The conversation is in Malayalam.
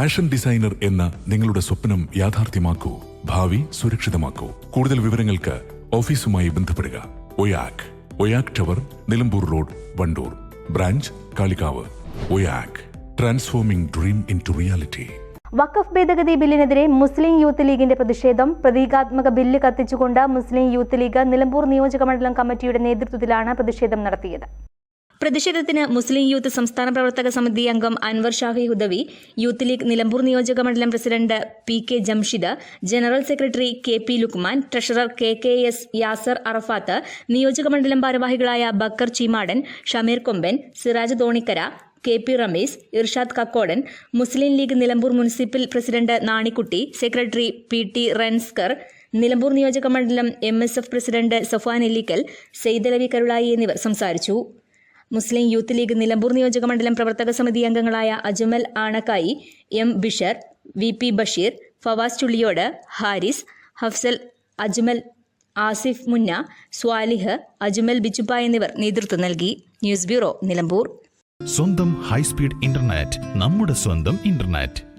ഫാഷൻ ഡിസൈനർ എന്ന നിങ്ങളുടെ സ്വപ്നം യാഥാർത്ഥ്യമാക്കൂ ഭാവി സുരക്ഷിതമാക്കൂ. കൂടുതൽ വിവരങ്ങൾക്ക് ഓഫീസുമായി ബന്ധപ്പെടുക. Oyak Oyak tower Nilambur road Vandoor. Branch Kalikavu. Oyak transforming dream into reality. വഖഫ് ഭേദഗതി ബില്ലിനെതിരെ മുസ്ലിം യൂത്ത് ലീഗിന്റെ പ്രതിഷേധം പ്രതീകാത്മക ബില്ല് കത്തിച്ചുകൊണ്ട് മുസ്ലിം യൂത്ത് ലീഗ് നിലമ്പൂർ നിയോജക മണ്ഡലം കമ്മിറ്റിയുടെ നേതൃത്വത്തിലാണ് പ്രതിഷേധം നടത്തിയത്. പ്രതിഷേധത്തിന് മുസ്ലിം യൂത്ത് സംസ്ഥാന പ്രവർത്തക സമിതി അംഗം അൻവർ ഷാഹി ഹുദവി യൂത്ത് ലീഗ് നിലമ്പൂർ നിയോജക മണ്ഡലം president P K Jamshid general secretary K P Lukman treasurer K K S Yasar Arafat നിയോജക മണ്ഡലം ഭാരവാഹികളായ Bakkar Cheemadan Shameer Komban Siraj Thonikkara K P Ramees Irshad Kakkodan Muslim league Nilambur municipal president Nanikutty secretary P T Ranskar Nilambur നിയോജക മണ്ഡലം M S F president Safan Ellikkal Saidalavi Karulai എന്നിവർ സംസാരിച്ചു. മുസ്ലിം യൂത്ത് ലീഗ് നിലമ്പൂർ നിയോജക മണ്ഡലം പ്രവർത്തക സമിതി അംഗങ്ങളായ Ajmal Anakkayi M Bishar V P Basheer Fawas Chulliyode Haris Hafsal Ajmal Asif Munna Swalih Ajmal Bichuppa എന്നിവർ നേതൃത്വം നൽകി. News bureau Nilambur. സ്വന്തം ഹൈസ്പീഡ് ഇന്റർനെറ്റ് നമ്മുടെ സ്വന്തം ഇന്റർനെറ്റ്.